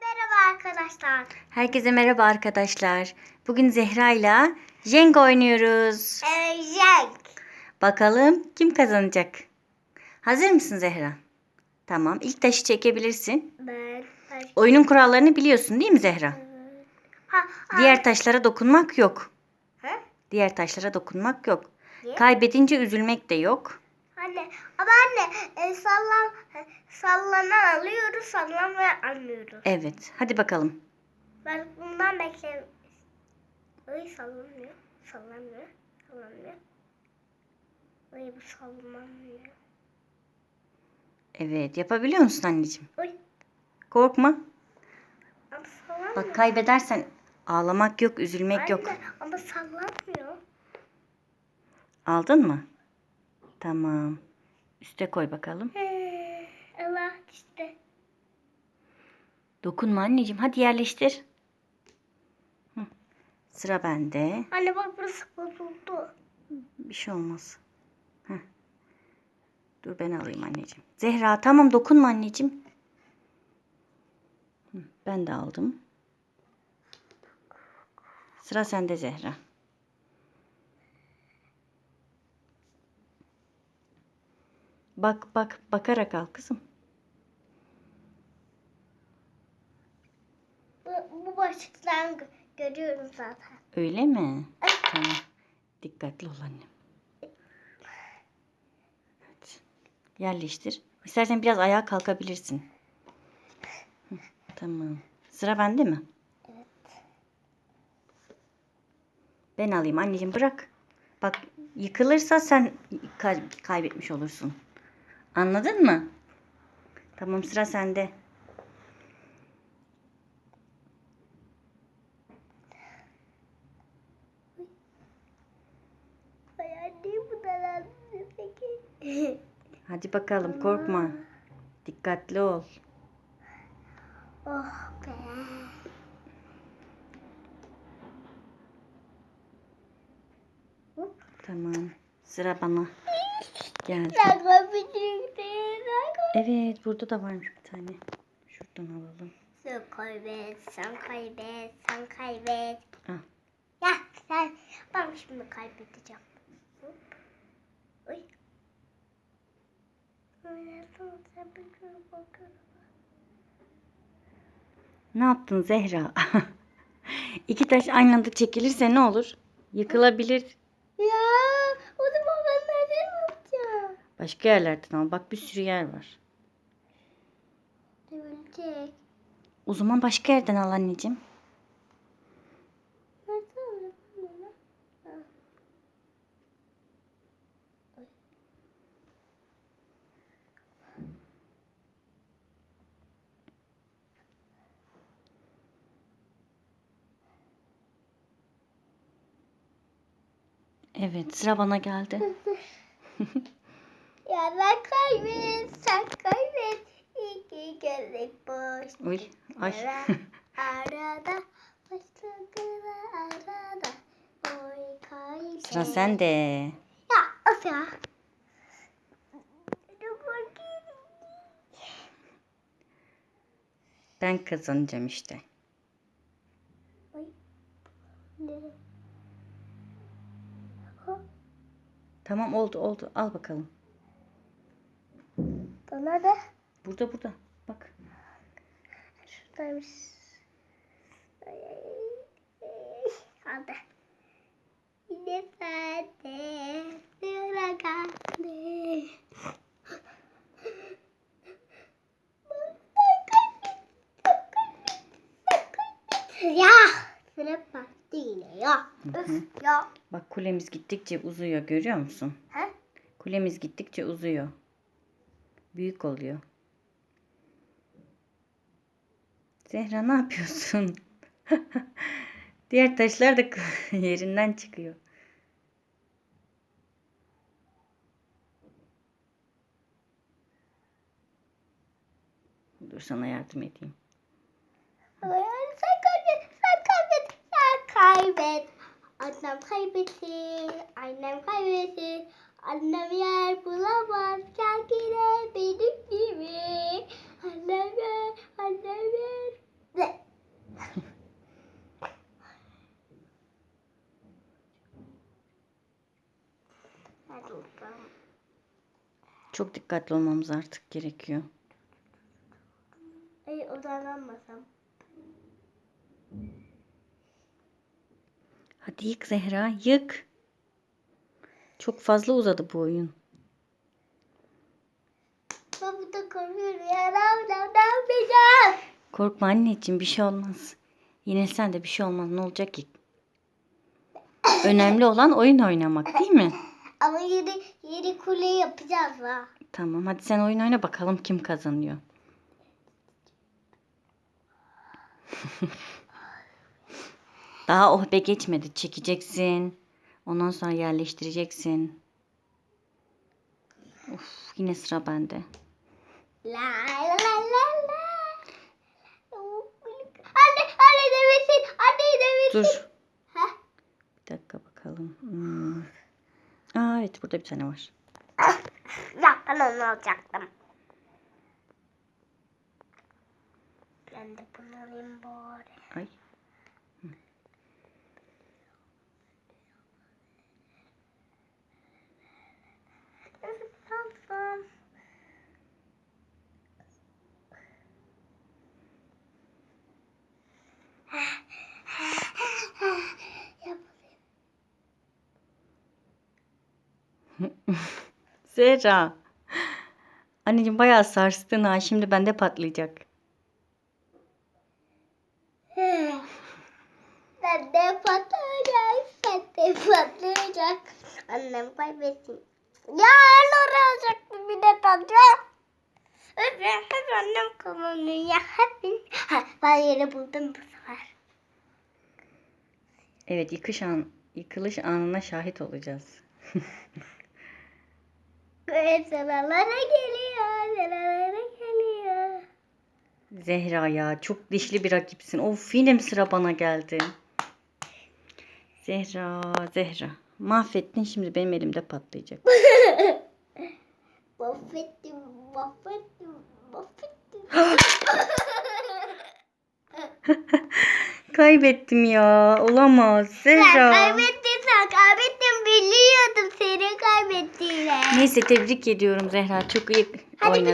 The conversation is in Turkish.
Merhaba arkadaşlar. Herkese merhaba arkadaşlar. Bugün Zehra ile Jenga oynuyoruz. Ee, Jenk. Bakalım kim kazanacak? Hazır mısın Zehra? Tamam. ilk taşı çekebilirsin. Ben. Oyunun kurallarını biliyorsun değil mi Zehra? Ha, ha. Diğer taşlara dokunmak yok. Ha? Diğer taşlara dokunmak yok. Niye? Kaybedince üzülmek de yok. Anne, ama anne e, sallan, e, sallanan alıyoruz, sallanmayan almıyoruz. Evet. Hadi bakalım. Ben bundan beklerim. Ay sallanmıyor, sallanmıyor, sallanmıyor. Ay bu sallanmıyor. Evet. Yapabiliyor musun anneciğim? Ay Korkma. ama sallanmıyor. Bak kaybedersen ağlamak yok, üzülmek yok. Anne, ama sallanmıyor. Aldın mı? Tamam. Üste koy bakalım. Allah işte. Dokunma anneciğim. Hadi yerleştir. Hı. Sıra bende. Anne bak burası bozuldu. Bir şey olmaz. Heh. Dur ben alayım anneciğim. Zehra tamam dokunma anneciğim. Hı, Ben de aldım. Sıra sende Zehra. Bak bak bakarak al kızım. Bu, bu başlıktan gö- görüyorum zaten. Öyle mi? Tamam. Dikkatli ol annem. Evet. Yerleştir. İstersen biraz ayağa kalkabilirsin. Hı, Tamam. Sıra bende mi? Evet. Ben alayım anneciğim bırak. Bak yıkılırsa sen kay- kaybetmiş olursun. Anladın mı? Tamam sıra sende. Hadi bakalım korkma. Dikkatli ol. oh be. Tamam. Sıra bana. Geldi. Evet burada da varmış bir tane. Şuradan alalım. Sen kaybet, sen kaybet, sen kaybet. Ah. Ya sen, ben şimdi kaybedeceğim. Oy. Ne yaptın Zehra? İki taş aynı anda çekilirse ne olur? Yıkılabilir. Ya o zaman ben nereden yapacağım? Başka yerlerden al. Bak bir sürü yer var. Ölecek. O zaman başka yerden al anneciğim. Evet sıra bana geldi. Ya ben kaybet, sen kaybet. İki gözlük boş. Uy, ay. Arada, başlıklı arada. Oy kaybet. Sıra sende. Ya of ya. Ben kazanacağım işte. Tamam oldu oldu. Al bakalım. Da Burada burada. Bak. şuradaymış. Ay, ay, ay. Hadi. Yine sende sıra geldi. Ya sıra baktı yine ya. Öf ya. Bak kulemiz gittikçe uzuyor görüyor musun? Ha? Kulemiz gittikçe uzuyor. Büyük oluyor. Zehra ne yapıyorsun? Diğer taşlar da yerinden çıkıyor. Dur sana yardım edeyim. Sen kaybet, sen kaybet, sen kaybet. Annem kaybetti, annem kaybetti. Annem yer bulamaz kendine benim gibi. Annem yer, annem yer. Çok dikkatli olmamız artık gerekiyor. Ay odalanmasam. Hadi yık Zehra, yık. Çok fazla uzadı bu oyun. Ben burada korkuyorum ya. Ne yapacağım? Korkma anneciğim bir şey olmaz. Yine sen de bir şey olmaz ne olacak ki? Önemli olan oyun oynamak değil mi? Ama yeni, yeni kule yapacağız ha. Tamam hadi sen oyun oyna bakalım kim kazanıyor. Daha oh be geçmedi. Çekeceksin. Ondan sonra yerleştireceksin. Of yine sıra bende. La la la la la. Anne, anne demesin. Anne demesin. Dur. Ha? Bir dakika bakalım. Hmm. Aa evet burada bir tane var. Ya ben onu alacaktım. Ben de bunu alayım bari. Ay. Zehra. Anneciğim bayağı sarstın ha. Şimdi bende patlayacak. Sen de patlayacak. Sen de patlayacak. Annem kaybetsin. Ya el olacaktı bir de tadı. Hep, hep annem kazanıyor ya. Hep. Ha, ben yeri buldum bu sefer. Evet yıkış an, yıkılış anına şahit olacağız. Ve sıralara geliyor. Sıralara geliyor. Zehra ya çok dişli bir rakipsin. Of yine mi sıra bana geldi? Zehra, Zehra. Mahvettin şimdi benim elimde patlayacak. Mahvettim, mahvettim, mahvettim. Kaybettim ya. Olamaz. Zehra. kaybettin, sen Neyse tebrik ediyorum Zehra. Çok iyi Hadi oynadın.